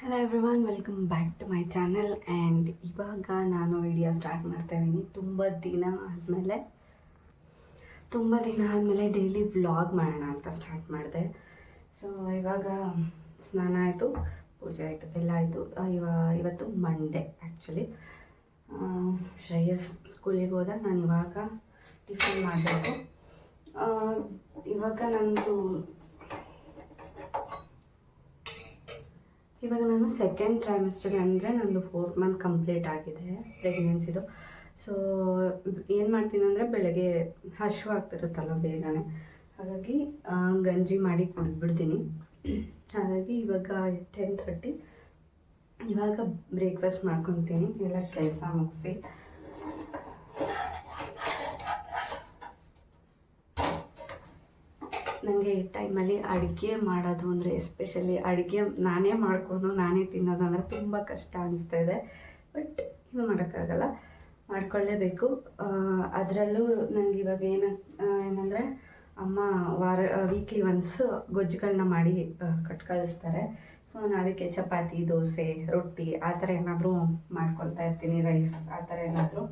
Hello everyone welcome back to my channel and ಇವಾಗ ನಾನು video start ಮಾಡ್ತಾ ಇದ್ದೀನಿ. ತುಂಬ ದಿನ ಆದಮೇಲೆ, ತುಂಬ ದಿನ ಆದಮೇಲೆ ಡೈಲಿ ವ್ಲಾಗ್ ಮಾಡೋಣ ಅಂತ ಸ್ಟಾರ್ಟ್ ಮಾಡಿದೆ. ಸೊ ಇವಾಗ ಸ್ನಾನ ಆಯಿತು, ಪೂಜೆ ಆಯಿತು, ಎಲ್ಲ ಆಯಿತು. ಇವ, ಇವತ್ತು ಮಂಡೇ ಆ್ಯಕ್ಚುಲಿ ಶ್ರೇಯಸ್ ಸ್ಕೂಲಿಗೆ ಹೋದ, ನಾನು ಇವಾಗ ಟಿಫನ್ ಮಾಡಬೇಕು. ಇವಾಗ ನಂದು ಇವಾಗ ನಾನು ಸೆಕೆಂಡ್ ಟ್ರೈಮಿಸ್ಟರ್ ಅಂದರೆ ನಂದು ಫೋರ್ತ್ ಮಂತ್ ಕಂಪ್ಲೀಟ್ ಆಗಿದೆ ಪ್ರೆಗ್ನೆನ್ಸಿದು ಸೊ ಏನು ಮಾಡ್ತೀನಿ ಅಂದರೆ ಬೆಳಗ್ಗೆ ಹಶು ಆಗ್ತಿರುತ್ತಲ್ಲ ಬೇಗನೆ. ಹಾಗಾಗಿ ಗಂಜಿ ಮಾಡಿ ಕುಡಿದ್ಬಿಡ್ತೀನಿ. ಹಾಗಾಗಿ ಇವಾಗ ಟೆನ್ ಥರ್ಟಿ ಇವಾಗ ಬ್ರೇಕ್ಫಾಸ್ಟ್ ಮಾಡ್ಕೊತೀನಿ. ಎಲ್ಲ ಕೆಲಸ ಮುಗಿಸಿ. ನನಗೆ ಈ ಟೈಮಲ್ಲಿ ಅಡುಗೆ ಮಾಡೋದು ಅಂದರೆ ಎಸ್ಪೆಷಲಿ ಅಡುಗೆ ನಾನೇ ಮಾಡಿಕೊಂಡು ನಾನೇ ತಿನ್ನೋದು ಅಂದರೆ ತುಂಬ ಕಷ್ಟ ಅನಿಸ್ತಾ ಇದೆ. ಬಟ್ ಏನು ಮಾಡೋಕ್ಕಾಗಲ್ಲ. ಮಾಡ್ಕೊಳ್ಳೇಬೇಕು. ಅದರಲ್ಲೂ ನನಗೆ ಇವಾಗ ಏನ ಏನಂದರೆ ಅಮ್ಮ ವಾರ ವೀಕ್ಲಿ ಒನ್ಸ್ ಗೊಜ್ಜುಗಳನ್ನ ಮಾಡಿ ಕಟ್ ಕಳಿಸ್ತಾರೆ ಸೊ ನಾನು ಅದಕ್ಕೆ ಚಪಾತಿ, ದೋಸೆ, ರೊಟ್ಟಿ, ಆ ಥರ ಏನಾದರೂ ಮಾಡ್ಕೊಳ್ತಾ ಇರ್ತೀನಿ. ರೈಸ್ ಆ ಥರ ಏನಾದರೂ.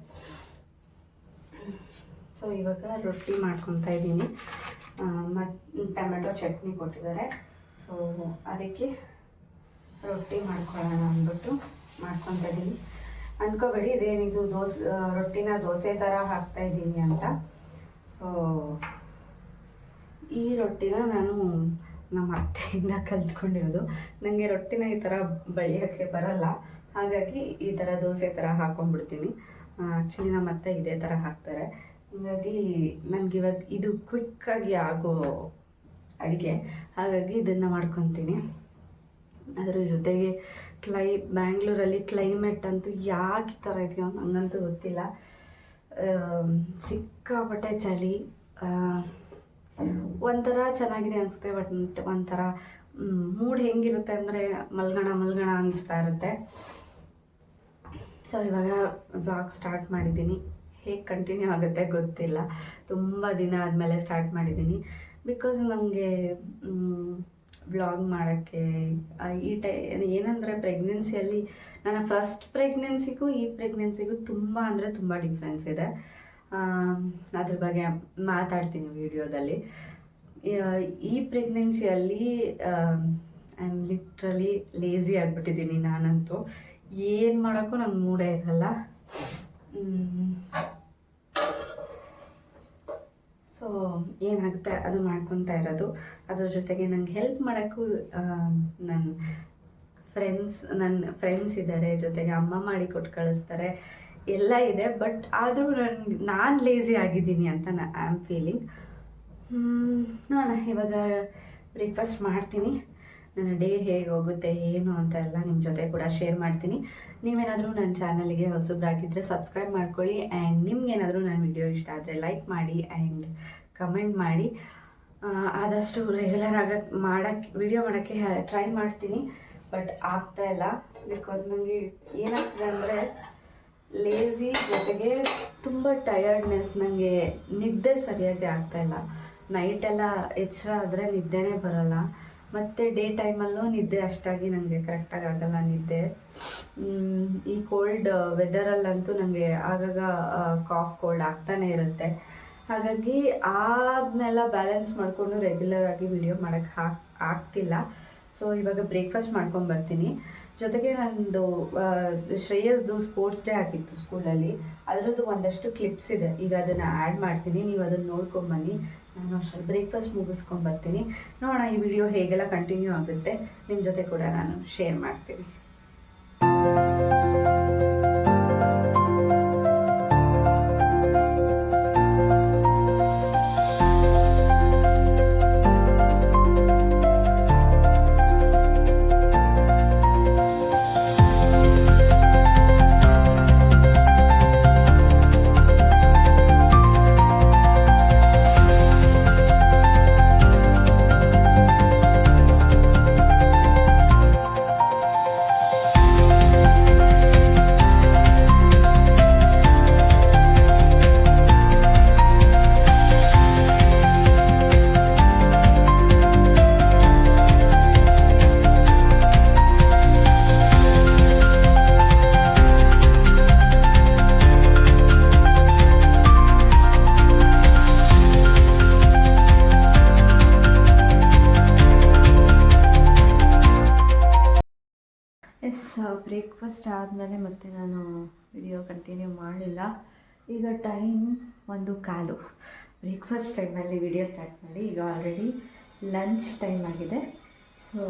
ಸೊ ಇವಾಗ ರೊಟ್ಟಿ ಮಾಡ್ಕೊತಾ ಇದ್ದೀನಿ. ಮತ್ತು ಟೊಮೆಟೊ ಚಟ್ನಿ ಕೊಟ್ಟಿದ್ದಾರೆ. ಸೊ ಅದಕ್ಕೆ ರೊಟ್ಟಿ ಮಾಡ್ಕೊಳ್ಳೋಣ ಅಂದ್ಬಿಟ್ಟು ಮಾಡ್ಕೊತಾ ಇದ್ದೀನಿ ಅನ್ಕೋಬೇಡಿ ಇದೇನಿದು ದೋಸೆ ರೊಟ್ಟಿನ ದೋಸೆ ಥರ ಹಾಕ್ತಾ ಇದ್ದೀನಿ ಅಂತ. ಸೊ ಈ ರೊಟ್ಟಿನ ನಾನು ನಮ್ಮ ಅತ್ತೆಯಿಂದ ಕಲ್ತ್ಕೊಂಡಿರೋದು. ನನಗೆ ರೊಟ್ಟಿನ ಈ ಥರ ಬಳಿಯೋಕ್ಕೆ ಬರಲ್ಲ. ಹಾಗಾಗಿ ಈ ಥರ ದೋಸೆ ಥರ ಹಾಕ್ಕೊಂಡ್ಬಿಡ್ತೀನಿ ಆ್ಯಕ್ಚುಲಿ ನಮ್ಮ ಅತ್ತೆ ಇದೇ ಥರ ಹಾಕ್ತಾರೆ. ಹಾಗಾಗಿ ನನಗೆ ಇವಾಗ ಇದು ಕ್ವಿಕ್ಕಾಗಿ ಆಗೋ ಅಡುಗೆ. ಹಾಗಾಗಿ ಇದನ್ನು ಮಾಡ್ಕೊತೀನಿ. ಅದರ ಜೊತೆಗೆ ಕ್ಲೈ, ಬ್ಯಾಂಗ್ಳೂರಲ್ಲಿ ಕ್ಲೈಮೇಟ್ ಅಂತೂ ಯಾಕೆ ಈ ಥರ ಇದೆಯೋ ನನಗಂತೂ ಗೊತ್ತಿಲ್ಲ. ಸಿಕ್ಕಾಪಟ್ಟೆ ಚಳಿ. ಒಂಥರ ಚೆನ್ನಾಗಿದೆ ಅನಿಸುತ್ತೆ, ಬಟ್ ಒಂಥರ ಮೂಡ್ ಹೆಂಗಿರುತ್ತೆ ಅಂದರೆ ಮಲ್ಗಣ ಮಲ್ಗಣ ಅನಿಸ್ತಾ ಇರುತ್ತೆ. ಸೊ ಇವಾಗ ಬ್ಲಾಗ್ ಸ್ಟಾರ್ಟ್ ಮಾಡಿದ್ದೀನಿ. ಹೇಗೆ ಕಂಟಿನ್ಯೂ ಆಗುತ್ತೆ ಗೊತ್ತಿಲ್ಲ. ತುಂಬ ದಿನ ಆದಮೇಲೆ ಸ್ಟಾರ್ಟ್ ಮಾಡಿದ್ದೀನಿ ಬಿಕಾಸ್ ನನಗೆ ವ್ಲಾಗ್ ಮಾಡೋಕ್ಕೆ ಈ ಟೈ, ಏನಂದರೆ ಪ್ರೆಗ್ನೆನ್ಸಿಯಲ್ಲಿ ನನ್ನ ಫಸ್ಟ್ ಪ್ರೆಗ್ನೆನ್ಸಿಗೂ ಈ ಪ್ರೆಗ್ನೆನ್ಸಿಗೂ ತುಂಬ ಅಂದರೆ ತುಂಬ ಡಿಫ್ರೆನ್ಸ್ ಇದೆ. ಅದ್ರ ಬಗ್ಗೆ ಮಾತಾಡ್ತೀನಿ ವಿಡಿಯೋದಲ್ಲಿ ಈ ಪ್ರೆಗ್ನೆನ್ಸಿಯಲ್ಲಿ ಐ ಆಮ್ ಲಿಟ್ರಲಿ ಲೇಝಿ ಆಗಿಬಿಟ್ಟಿದ್ದೀನಿ ನಾನಂತೂ. ಏನು ಮಾಡೋಕ್ಕೂ ನಂಗೆ ಮೂಡೇ ಇರಲ್ಲ. ಸೊ ಏನಾಗುತ್ತೆ? ಅದು ಮಾಡ್ಕೊತಾ ಇರೋದು. ಅದ್ರ ಜೊತೆಗೆ ನಂಗೆ ಹೆಲ್ಪ್ ಮಾಡೋಕ್ಕೂ ನನ್ನ ಫ್ರೆಂಡ್ಸ್ ನನ್ನ ಫ್ರೆಂಡ್ಸ್ ಇದ್ದಾರೆ ಜೊತೆಗೆ ಅಮ್ಮ ಮಾಡಿ ಕೊಟ್ಟು ಕಳಿಸ್ತಾರೆ. ಎಲ್ಲ ಇದೆ ಬಟ್ ಆದರೂ ನನ್ಗೆ ನಾನು ಲೇಸಿ ಆಗಿದ್ದೀನಿ ಅಂತ ನಾ ಐ ಆಮ್ ಫೀಲಿಂಗ್ ನೋಡೋಣ. ಇವಾಗ ಬ್ರೇಕ್ಫಾಸ್ಟ್ ಮಾಡ್ತೀನಿ. ನನ್ನ ಡೇ ಹೇಗೆ ಹೋಗುತ್ತೆ, ಏನು ಅಂತ ಎಲ್ಲ ನಿಮ್ಮ ಜೊತೆ ಕೂಡ ಶೇರ್ ಮಾಡ್ತೀನಿ. ನೀವೇನಾದರೂ ನನ್ನ ಚಾನಲ್ಗೆ ಹೊಸಬ್ರಾಗಿದ್ದರೆ ಸಬ್ಸ್ಕ್ರೈಬ್ ಮಾಡ್ಕೊಳ್ಳಿ ಆ್ಯಂಡ್ ನಿಮ್ಗೇನಾದರೂ ನನ್ನ ವಿಡಿಯೋ ಇಷ್ಟ ಆದರೆ ಲೈಕ್ ಮಾಡಿ ಆ್ಯಂಡ್ ಕಮೆಂಟ್ ಮಾಡಿ. ಆದಷ್ಟು ರೆಗ್ಯುಲರ್ ಆಗಕ್ಕೆ ಮಾಡೋಕ್ಕೆ ವಿಡಿಯೋ ಮಾಡೋಕ್ಕೆ ಟ್ರೈ ಮಾಡ್ತೀನಿ. ಬಟ್ ಆಗ್ತಾ ಇಲ್ಲ ಬಿಕಾಸ್ ನನಗೆ ಏನಾಗ್ತದೆ ಅಂದರೆ ಲೇಝಿ ಜೊತೆಗೆ ತುಂಬ ಟಯರ್ಡ್ನೆಸ್ ನನಗೆ ನಿದ್ದೆ ಸರಿಯಾಗಿ ಆಗ್ತಾ ಇಲ್ಲ. ನೈಟೆಲ್ಲ ಎಚ್ಚರ ಆದರೆ ನಿದ್ದೆನೇ ಬರೋಲ್ಲ. ಮತ್ತು ಡೇ ಟೈಮಲ್ಲೂ ನಿದ್ದೆ ಅಷ್ಟಾಗಿ ನನಗೆ ಕರೆಕ್ಟಾಗಿ ಆಗಲ್ಲ ನಿದ್ದೆ. ಈ ಕೋಲ್ಡ್ ವೆದರಲ್ಲಂತೂ ನನಗೆ ಆಗಾಗ ಕಾಫ್ ಕೋಲ್ಡ್ ಆಗ್ತಾನೆ ಇರುತ್ತೆ. ಹಾಗಾಗಿ ಅದನ್ನೆಲ್ಲ ಬ್ಯಾಲೆನ್ಸ್ ಮಾಡಿಕೊಂಡು ರೆಗ್ಯುಲರ್ ಆಗಿ ವಿಡಿಯೋ ಮಾಡೋಕ್ಕೆ ಹಾಕ್ ಆಗ್ತಿಲ್ಲ. ಸೊ ಇವಾಗ ಬ್ರೇಕ್ಫಾಸ್ಟ್ ಮಾಡ್ಕೊಂಡು ಬರ್ತೀನಿ. ಜೊತೆಗೆ ನಂದು ಶ್ರೇಯಸ್ದು ಸ್ಪೋರ್ಟ್ಸ್ ಡೇ ಆಗಿತ್ತು ಸ್ಕೂಲಲ್ಲಿ ಅದರದ್ದು ಒಂದಷ್ಟು ಕ್ಲಿಪ್ಸ್ ಇದೆ. ಈಗ ಅದನ್ನು ಆ್ಯಡ್ ಮಾಡ್ತೀನಿ. ನೀವು ಅದನ್ನು ನೋಡ್ಕೊಂಬನ್ನಿ ನಾನು ಅಷ್ಟೇ ಬ್ರೇಕ್ಫಾಸ್ಟ್ ಮುಗಿಸ್ಕೊಂಡು ಬರ್ತೀನಿ. ನೋಡೋಣ ಈ ವಿಡಿಯೋ ಹೇಗೆಲ್ಲ ಕಂಟಿನ್ಯೂ ಆಗುತ್ತೆ. ನಿಮ್ಮ ಜೊತೆ ಕೂಡ ನಾನು ಶೇರ್ ಮಾಡ್ತೀನಿ. ಬ್ರೇಕ್ಫಾಸ್ಟ್ ಆದಮೇಲೆ ಮತ್ತೆ ನಾನು ವಿಡಿಯೋ ಕಂಟಿನ್ಯೂ ಮಾಡಿಲ್ಲ. ಈಗ ಟೈಮ್ ಒಂದು ಕಾಲು. ಬ್ರೇಕ್ಫಾಸ್ಟ್ ಟೈಮಲ್ಲಿ ವಿಡಿಯೋ ಸ್ಟಾರ್ಟ್ ಮಾಡಿ. ಈಗ ಆಲ್ರೆಡಿ ಲಂಚ್ ಟೈಮ್ ಆಗಿದೆ. ಸೊ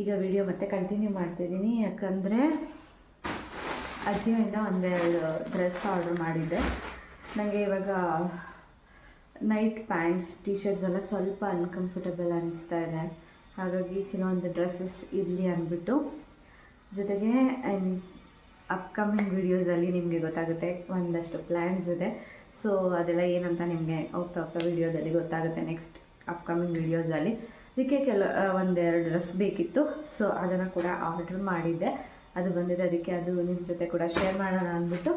ಈಗ ವಿಡಿಯೋ ಮತ್ತೆ ಕಂಟಿನ್ಯೂ ಮಾಡ್ತಿದ್ದೀನಿ ಯಾಕಂದರೆ ಅಜ್ಜಿಯಿಂದ ಒಂದೆರಡು ಡ್ರೆಸ್ ಆರ್ಡ್ರ್ ಮಾಡಿದ್ದೆ. ನನಗೆ ಇವಾಗ ನೈಟ್ ಪ್ಯಾಂಟ್ಸ್ ಟಿ ಶರ್ಟ್ಸ್ ಎಲ್ಲ ಸ್ವಲ್ಪ ಅನ್ಕಂಫರ್ಟಬಲ್ ಅನಿಸ್ತಾ ಇದೆ. ಹಾಗಾಗಿ ಕೆಲವೊಂದು ಡ್ರೆಸ್ಸಸ್ ಇರಲಿ ಅಂದ್ಬಿಟ್ಟು ಜೊತೆಗೆ ಆ್ಯಂಡ್ ಅಪ್ಕಮಿಂಗ್ ವೀಡಿಯೋಸಲ್ಲಿ ನಿಮಗೆ ಗೊತ್ತಾಗುತ್ತೆ, ಒಂದಷ್ಟು ಪ್ಲ್ಯಾನ್ಸ್ ಇದೆ. ಸೊ ಅದೆಲ್ಲ ಏನಂತ ನಿಮಗೆ ಹೋಗ್ತಾ ಹೋಗ್ತಾ ವೀಡಿಯೋದಲ್ಲಿ ಗೊತ್ತಾಗುತ್ತೆ ನೆಕ್ಸ್ಟ್ ಅಪ್ಕಮಿಂಗ್ ವೀಡಿಯೋಸಲ್ಲಿ ಅದಕ್ಕೆ ಕೆಲ ಒಂದೆರಡು ಡ್ರೆಸ್ ಬೇಕಿತ್ತು. ಸೊ ಅದನ್ನು ಕೂಡ ಆರ್ಡ್ರ್ ಮಾಡಿದ್ದೆ. ಅದು ಬಂದಿದೆ, ಅದಕ್ಕೆ ಅದು ನಿಮ್ಮ ಜೊತೆ ಕೂಡ ಶೇರ್ ಮಾಡೋಣ ಅಂದ್ಬಿಟ್ಟು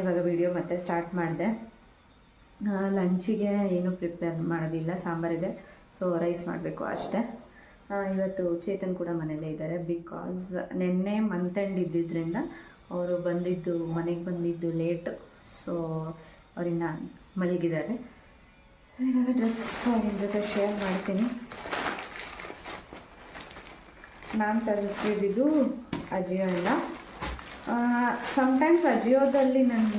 ಇವಾಗ ವಿಡಿಯೋ ಮತ್ತೆ ಸ್ಟಾರ್ಟ್ ಮಾಡಿದೆ. ಲಂಚಿಗೆ ಏನು ಪ್ರಿಪೇರ್ ಮಾಡೋದಿಲ್ಲ ಸಾಂಬಾರಿದೆ ಸೊ ರೈಸ್ ಮಾಡಬೇಕು ಅಷ್ಟೇ. ಇವತ್ತು ಚೇತನ್ ಕೂಡ ಮನೇಲೇ ಇದ್ದಾರೆ. ಬಿಕಾಸ್ ನಿನ್ನೆ ಮಂತ್ ಎಂಡ್ ಇದ್ದಿದ್ದರಿಂದ ಅವರು ಬಂದಿದ್ದು, ಮನೆಗೆ ಬಂದಿದ್ದು ಲೇಟ್ ಸೊ ಅವರಿನ್ನ ಮಲಗಿದ್ದಾರೆ. ಡ್ರೆಸ್ ನಿಮ್ಮ ಜೊತೆ ಶೇರ್ ಮಾಡ್ತೀನಿ. ನಾನು ತರಿಸಿದ್ದು ಅಜಿಯೋ ಎಲ್ಲ ಸಮ್ಟೈಮ್ಸ್ ಅಜಿಯೋದಲ್ಲಿ ನನ್ನ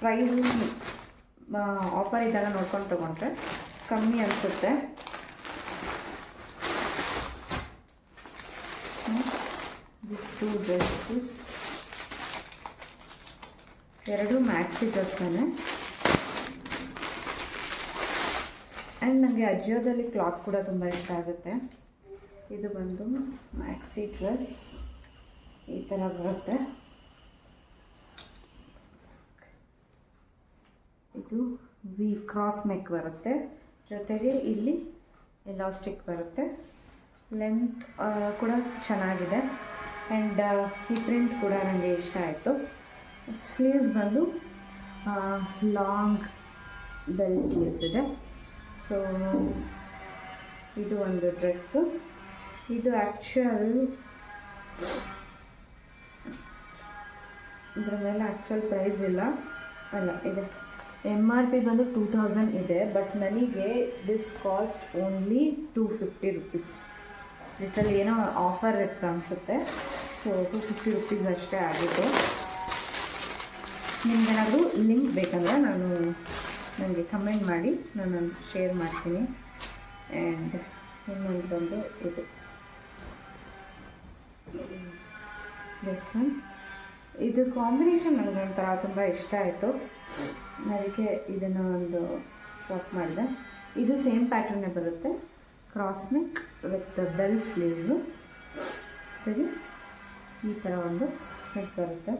ಪ್ರೈಸ್ ಆಫರ್ ಇದೆಲ್ಲ ನೋಡ್ಕೊಂಡು ತೊಗೊಂಡ್ರೆ ಕಮ್ಮಿ ಅನಿಸುತ್ತೆ ದಿಸ್ ಟೂ ಡ್ರೆಸ್ಸಸ್ ಎರಡು ಮ್ಯಾಕ್ಸಿ ಡ್ರೆಸ್ಸೇ ಆ್ಯಂಡ್ ನನಗೆ ಅಜಿಯೋದಲ್ಲಿ ಕ್ಲಾತ್ ಕೂಡ ತುಂಬ ಇಷ್ಟ ಆಗುತ್ತೆ. ಇದು ಬಂದು ಮ್ಯಾಕ್ಸಿ ಡ್ರೆಸ್ ಈ ಥರ ಬರುತ್ತೆ. ಇದು ವಿ ಕ್ರಾಸ್ ನೆಕ್ ಬರುತ್ತೆ. ಜೊತೆಗೆ ಇಲ್ಲಿ ಎಲಾಸ್ಟಿಕ್ ಬರುತ್ತೆ. ಲೆಂತ್ ಕೂಡ ಚೆನ್ನಾಗಿದೆ. ಆ್ಯಂಡ್ ಈ ಪ್ರಿಂಟ್ ಕೂಡ ನನಗೆ ಇಷ್ಟ ಆಯಿತು. ಸ್ಲೀವ್ಸ್ ಬಂದು ಲಾಂಗ್ ಬೆಲ್ ಸ್ಲೀವ್ಸ್ ಇದೆ. ಸೊ ಇದು ಒಂದು ಡ್ರೆಸ್ಸು ಇದು ಆ್ಯಕ್ಚುಯಲ್ ಇದ್ರ ಮೇಲೆ ಆ್ಯಕ್ಚುಯಲ್ ಪ್ರೈಸ್ ಇಲ್ಲ. ಅಲ್ಲ, ಇದೆ. ಎಂ ಆರ್ ಪಿ ಬಂದು ಟೂ ತೌಸಂಡ್ ಇದೆ ಬಟ್ ನನಗೆ this cost only two fifty rupees ಇದರಲ್ಲಿ ಏನೋ ಆಫರ್ ಇತ್ತು ಅನಿಸುತ್ತೆ. ಸೊ ಟು ಫಿಫ್ಟಿ ರುಪೀಸ್ ಅಷ್ಟೇ ಆಗಿತ್ತು ನಿಮ್ಗೇನಾದರೂ ಲಿಂಕ್ ಬೇಕಂದ್ರೆ ನಾನು ನನಗೆ ಕಮೆಂಟ್ ಮಾಡಿ ನಾನು ಶೇರ್ ಮಾಡ್ತೀನಿ. ಆ್ಯಂಡ್ ಇನ್ನೊಂದು ಬಂದು ಇದು. ಒನ್ ಇದು ಕಾಂಬಿನೇಷನ್ ನನಗೆ ಒಂಥರ ತುಂಬ ಇಷ್ಟ ಆಯಿತು. ಅದಕ್ಕೆ ಇದನ್ನು ಒಂದು ಶಾಪ್ ಮಾಡಿದೆ. ಇದು ಸೇಮ್ ಪ್ಯಾಟರ್ನೇ ಬರುತ್ತೆ. Cross neck with bell sleeves ಜೊತೆಗೆ ಈ ಥರ ಒಂದು ಹೆಡ್ ಬರುತ್ತೆ.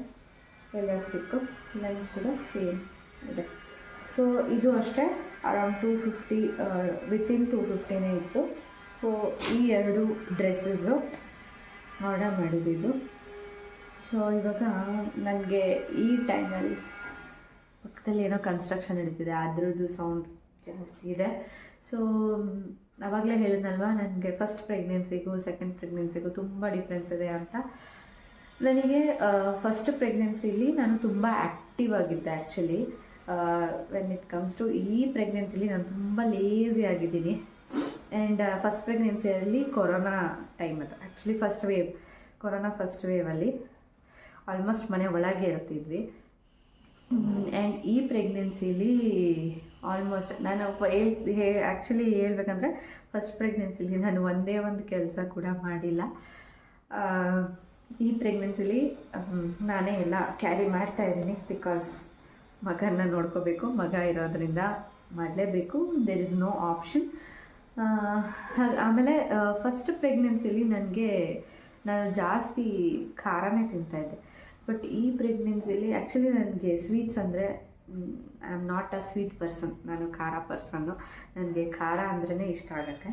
ಎಲಾಸ್ಟಿಕ್ಕು ಲೆಂತ್ ಕೂಡ ಸೇಮ್ ಇದೆ. ಸೊ ಇದು ಅಷ್ಟೇ. Around two fifty within two ಫಿಫ್ಟಿನೇ ಇತ್ತು. ಸೊ ಈ ಎರಡು ಡ್ರೆಸ್ಸಸ್ಸು ಆರ್ಡರ್ ಮಾಡಿದ್ದು ಸೊ ಇವಾಗ ನನಗೆ ಈ ಟೈಮಲ್ಲಿ ಪಕ್ಕದಲ್ಲಿ ಏನೋ ಕನ್ಸ್ಟ್ರಕ್ಷನ್ ನಡೀತಿದೆ. ಅದ್ರದ್ದು ಸೌಂಡ್ ಜಾಸ್ತಿ ಇದೆ. ಸೊ ಆವಾಗಲೇ ಹೇಳಿದ್ನಲ್ವ? ನನಗೆ ಫಸ್ಟ್ ಪ್ರೆಗ್ನೆನ್ಸಿಗೂ ಸೆಕೆಂಡ್ ಪ್ರೆಗ್ನೆನ್ಸಿಗೂ ತುಂಬ ಡಿಫ್ರೆನ್ಸ್ ಇದೆ ಅಂತ. ನನಗೆ ಫಸ್ಟ್ ಪ್ರೆಗ್ನೆನ್ಸಿಲಿ ನಾನು ತುಂಬ ಆ್ಯಕ್ಟಿವ್ ಆಗಿದ್ದೆ actually when it comes to ಈ ಪ್ರೆಗ್ನೆನ್ಸಿಲಿ ನಾನು ತುಂಬ ಲೇಸಿ ಆಗಿದ್ದೀನಿ. ಆ್ಯಂಡ್ ಫಸ್ಟ್ ಪ್ರೆಗ್ನೆನ್ಸಿಯಲ್ಲಿ ಕೊರೋನಾ ಟೈಮ್ ಅದು. Actually first wave corona first ವೇವಲ್ಲಿ almost ಮನೆ ಒಳಗೆ ಇರ್ತಿದ್ವಿ. ಆ್ಯಂಡ್ ಈ ಪ್ರೆಗ್ನೆನ್ಸಿಲಿ ಆಲ್ಮೋಸ್ಟ್ ನಾನು ಹೇಳ್ ಹೇ ಆ್ಯಕ್ಚುಲಿ ಹೇಳ್ಬೇಕಂದ್ರೆ ಫಸ್ಟ್ ಪ್ರೆಗ್ನೆನ್ಸಿಲಿ ನಾನು ಒಂದೇ ಒಂದು ಕೆಲಸ ಕೂಡ ಮಾಡಿಲ್ಲ. ಈ ಪ್ರೆಗ್ನೆನ್ಸಿಲಿ ನಾನೇ ಎಲ್ಲ ಕ್ಯಾರಿ ಮಾಡ್ತಾ ಇದ್ದೀನಿ ಬಿಕಾಸ್ ಮಗನ ನೋಡ್ಕೋಬೇಕು, ಮಗ ಇರೋದ್ರಿಂದ ಮಾಡಲೇಬೇಕು. ದೇರ್ ಇಸ್ ನೋ ಆಪ್ಷನ್ ಆಮೇಲೆ ಫಸ್ಟ್ ಪ್ರೆಗ್ನೆನ್ಸಿಲಿ ನನಗೆ, ನಾನು ಜಾಸ್ತಿ ಖಾರನೇ ತಿಂತಾಯಿದ್ದೆ ಬಟ್ ಈ ಪ್ರೆಗ್ನೆನ್ಸಿಲಿ ಆ್ಯಕ್ಚುಲಿ ನನಗೆ ಸ್ವೀಟ್ಸ್ ಅಂದರೆ I am not a sweet person ನಾನು ಖಾರ ಪರ್ಸನ್ನು ನನಗೆ ಖಾರ ಅಂದ್ರೇ ಇಷ್ಟ ಆಗುತ್ತೆ.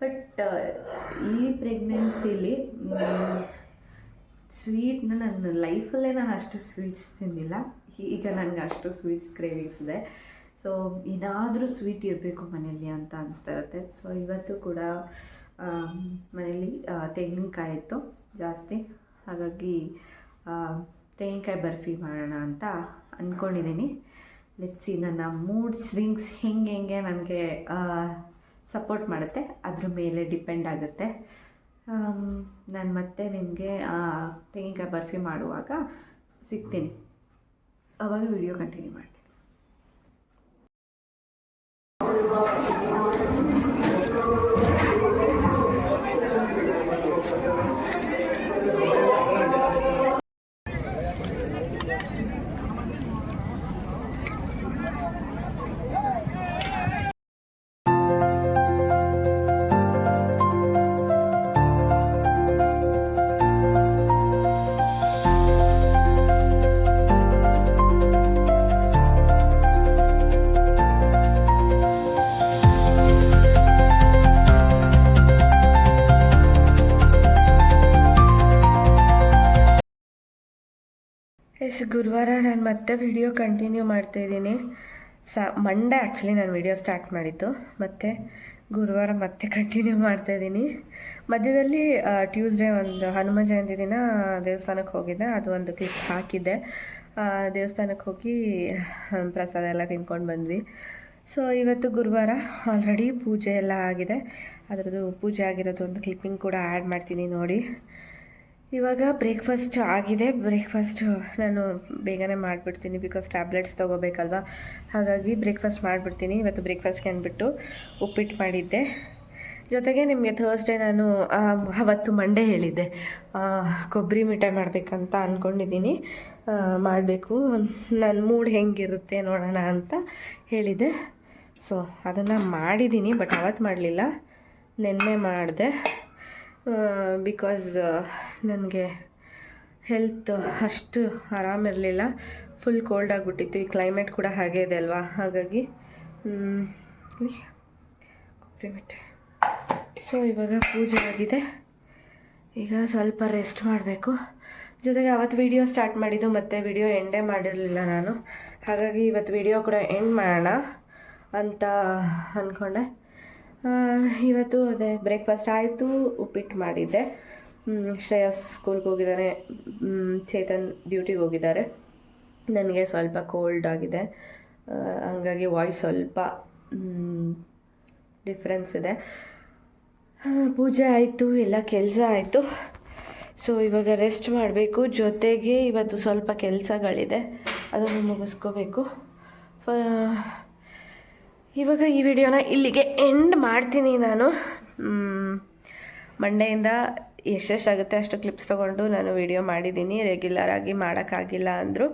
ಬಟ್ ಈ ಪ್ರೆಗ್ನೆನ್ಸಿಲಿ ಸ್ವೀಟ್ನ ನನ್ನ ಲೈಫಲ್ಲೇ ನಾನು ಅಷ್ಟು ಸ್ವೀಟ್ಸ್ ತಿಂದಿಲ್ಲ. ಈಗ ನನಗೆ ಅಷ್ಟು ಸ್ವೀಟ್ಸ್ ಕ್ರೇವಿಂಗ್ಸ್ ಇದೆ. ಸೊ ಏನಾದರೂ ಸ್ವೀಟ್ ಇರಬೇಕು ಮನೆಯಲ್ಲಿ ಅಂತ ಅನಿಸ್ತಾ ಇರುತ್ತೆ ಸೊ ಇವತ್ತು ಕೂಡ ಮನೇಲಿ ತೆಂಗಿನಕಾಯಿ ಇತ್ತು ಜಾಸ್ತಿ. ಹಾಗಾಗಿ ತೆಂಗಿನಕಾಯಿ ಬರ್ಫಿ ಮಾಡೋಣ ಅಂತ ಅಂದ್ಕೊಂಡಿದ್ದೀನಿ ಲೆಟ್ಸಿ ನನ್ನ ಮೂಡ್ ಸ್ವಿಂಗ್ಸ್ ಹೆಂಗೆ ಹೆಂಗೆ ನನಗೆ ಸಪೋರ್ಟ್ ಮಾಡುತ್ತೆ. ಅದ್ರ ಮೇಲೆ ಡಿಪೆಂಡ್ ಆಗುತ್ತೆ. ನಾನು ಮತ್ತೆ ನಿಮಗೆ ತೆಂಗಿನಕಾಯಿ ಬರ್ಫಿ ಮಾಡುವಾಗ ಸಿಗ್ತೀನಿ. ಆವಾಗ ವಿಡಿಯೋ ಕಂಟಿನ್ಯೂ ಮಾಡ್ತೀನಿ. ಮತ್ತೆ ವಿಡಿಯೋ ಕಂಟಿನ್ಯೂ ಮಾಡ್ತಾಯಿದ್ದೀನಿ ಸ ಮಂಡೇ ಆ್ಯಕ್ಚುಲಿ ನಾನು ವಿಡಿಯೋ ಸ್ಟಾರ್ಟ್ ಮಾಡಿದ್ದು. ಮತ್ತು ಗುರುವಾರ ಮತ್ತೆ ಕಂಟಿನ್ಯೂ ಮಾಡ್ತಾ ಇದ್ದೀನಿ. ಮಧ್ಯದಲ್ಲಿ ಟ್ಯೂಸ್ಡೇ ಒಂದು ಹನುಮ ಜಯಂತಿ ದಿನ ದೇವಸ್ಥಾನಕ್ಕೆ ಹೋಗಿದ್ದೆ. ಅದು ಒಂದು ಕ್ಲಿಪ್ ಹಾಕಿದ್ದೆ. ದೇವಸ್ಥಾನಕ್ಕೆ ಹೋಗಿ ಪ್ರಸಾದ ಎಲ್ಲ ತಿನ್ಕೊಂಡು ಬಂದ್ವಿ. ಸೊ ಇವತ್ತು ಗುರುವಾರ ಆಲ್ರೆಡಿ ಪೂಜೆ ಎಲ್ಲ ಆಗಿದೆ. ಅದರದ್ದು ಪೂಜೆ ಆಗಿರೋದು ಒಂದು ಕ್ಲಿಪ್ಪಿಂಗ್ ಕೂಡ ಆ್ಯಡ್ ಮಾಡ್ತೀನಿ ನೋಡಿ. ಇವಾಗ ಬ್ರೇಕ್ಫಾಸ್ಟ್ ಆಗಿದೆ. ಬ್ರೇಕ್ಫಾಸ್ಟ್ ನಾನು ಬೇಗನೆ ಮಾಡಿಬಿಡ್ತೀನಿ ಬಿಕಾಸ್ ಟ್ಯಾಬ್ಲೆಟ್ಸ್ ತೊಗೋಬೇಕಲ್ವ? ಹಾಗಾಗಿ ಬ್ರೇಕ್ಫಾಸ್ಟ್ ಮಾಡಿಬಿಡ್ತೀನಿ. ಇವತ್ತು ಬ್ರೇಕ್ಫಾಸ್ಟ್ಗೆ ಅಂದ್ಬಿಟ್ಟು ಉಪ್ಪಿಟ್ಟು ಮಾಡಿದ್ದೆ. ಜೊತೆಗೆ ನಿಮಗೆ ಥರ್ಸ್ಡೇ ನಾನು ಅವತ್ತು ಮಂಡೇ ಹೇಳಿದ್ದೆ. ಕೊಬ್ಬರಿ ಮಿಠಾಯಿ ಮಾಡಬೇಕಂತ ಅಂದ್ಕೊಂಡಿದ್ದೀನಿ ಮಾಡಬೇಕು. ನನ್ನ ಮೂಡ್ ಹೆಂಗಿರುತ್ತೆ ನೋಡೋಣ ಅಂತ ಹೇಳಿದ್ದೆ ಸೊ ಅದನ್ನು ಮಾಡಿದ್ದೀನಿ ಬಟ್ ಅವತ್ತು ಮಾಡಲಿಲ್ಲ. ನಿನ್ನೆ ಮಾಡಿದೆ. ಬಿಕಾಸ್ ನನಗೆ ಹೆಲ್ತ್ ಅಷ್ಟು ಆರಾಮಿರಲಿಲ್ಲ ಫುಲ್ ಕೋಲ್ಡ್ ಆಗಿಬಿಟ್ಟಿತ್ತು. ಈ ಕ್ಲೈಮೇಟ್ ಕೂಡ ಹಾಗೆ ಇದೆ ಅಲ್ವಾ? ಹಾಗಾಗಿ ಮ್, ಇಲ್ಲಿ ಕೊಬ್ಬರಿ ಮಿಠಾಯಿ ಸೊ ಇವಾಗ ಪೂಜೆ ಆಗಿದೆ. ಈಗ ಸ್ವಲ್ಪ ರೆಸ್ಟ್ ಮಾಡಬೇಕು. ಜೊತೆಗೆ ಅವತ್ತು ವಿಡಿಯೋ ಸ್ಟಾರ್ಟ್ ಮಾಡಿದ್ದು ಮತ್ತು ವಿಡಿಯೋ ಎಂಡೇ ಮಾಡಿರಲಿಲ್ಲ ನಾನು. ಹಾಗಾಗಿ ಇವತ್ತು ವಿಡಿಯೋ ಕೂಡ ಎಂಡ್ ಮಾಡೋಣ ಅಂತ ಅಂದ್ಕೊಂಡೆ ಇವತ್ತು ಅದೇ ಬ್ರೇಕ್ಫಾಸ್ಟ್ ಆಯಿತು, ಉಪ್ಪಿಟ್ಟು ಮಾಡಿದ್ದೆ. ಶ್ರೇಯಸ್ ಸ್ಕೂಲ್ಗೆ ಹೋಗಿದ್ದಾನೆ ಚೇತನ್ ಡ್ಯೂಟಿಗೆ ಹೋಗಿದ್ದಾರೆ. ನನಗೆ ಸ್ವಲ್ಪ ಕೋಲ್ಡ್ ಆಗಿದೆ. ಹಂಗಾಗಿ ವಾಯ್ಸ್ ಸ್ವಲ್ಪ ಡಿಫ್ರೆನ್ಸ್ ಇದೆ. ಪೂಜೆ ಆಯಿತು, ಎಲ್ಲ ಕೆಲಸ ಆಯಿತು. ಸೊ ಇವಾಗ ರೆಸ್ಟ್ ಮಾಡಬೇಕು. ಜೊತೆಗೆ ಇವತ್ತು ಸ್ವಲ್ಪ ಕೆಲಸಗಳಿದೆ. ಅದನ್ನು ಮುಗಿಸ್ಕೋಬೇಕು. ಇವಾಗ ಈ ವಿಡಿಯೋನ ಇಲ್ಲಿಗೆ ಎಂಡ್ ಮಾಡ್ತೀನಿ ನಾನು. ಮಂಡೆಯಿಂದ ಎಷ್ಟೆಷ್ಟಾಗುತ್ತೆ ಅಷ್ಟು ಕ್ಲಿಪ್ಸ್ ತೊಗೊಂಡು ನಾನು ವಿಡಿಯೋ ಮಾಡಿದ್ದೀನಿ. ರೆಗ್ಯುಲರ್ ಆಗಿ ಮಾಡೋಕ್ಕಾಗಿಲ್ಲ ಅಂದರು.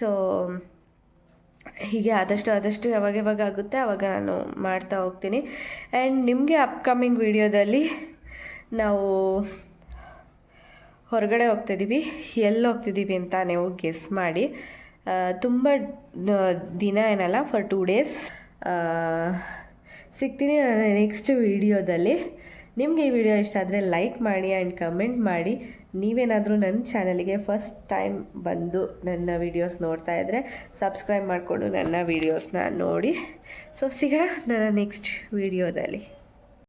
ಸೊ ಹೀಗೆ ಆದಷ್ಟು ಆದಷ್ಟು ಯಾವಾಗ ಯಾವಾಗ ಆಗುತ್ತೆ ಆವಾಗ ನಾನು ಮಾಡ್ತಾ ಹೋಗ್ತೀನಿ. ಆ್ಯಂಡ್ ನಿಮಗೆ ಅಪ್ಕಮಿಂಗ್ ವಿಡಿಯೋದಲ್ಲಿ ನಾವು ಹೊರಗಡೆ ಹೋಗ್ತಿದ್ದೀವಿ ಎಲ್ಲಿ ಹೋಗ್ತಿದ್ದೀವಿ ಅಂತ ನೀವು ಗೆಸ್ ಮಾಡಿ. ತುಂಬ ದಿನ ಏನಲ್ಲ ಫಾರ್ ಟೂ ಡೇಸ್ ಸಿಗ್ತೀನಿ ನಾನು ನೆಕ್ಸ್ಟ್ ವೀಡಿಯೋದಲ್ಲಿ. ನಿಮಗೆ ಈ ವಿಡಿಯೋ ಇಷ್ಟ ಆದರೆ ಲೈಕ್ ಮಾಡಿ ಆ್ಯಂಡ್ ಕಮೆಂಟ್ ಮಾಡಿ. ನೀವೇನಾದರೂ ನನ್ನ ಚಾನಲಿಗೆ ಫಸ್ಟ್ ಟೈಮ್ ಬಂದು ನನ್ನ ವೀಡಿಯೋಸ್ ನೋಡ್ತಾ ಇದ್ದರೆ ಸಬ್ಸ್ಕ್ರೈಬ್ ಮಾಡಿಕೊಂಡು ನನ್ನ ವೀಡಿಯೋಸ್ನ ನೋಡಿ. ಸೊ ಸಿಗೋಣ ನನ್ನ ನೆಕ್ಸ್ಟ್ ವೀಡಿಯೋದಲ್ಲಿ.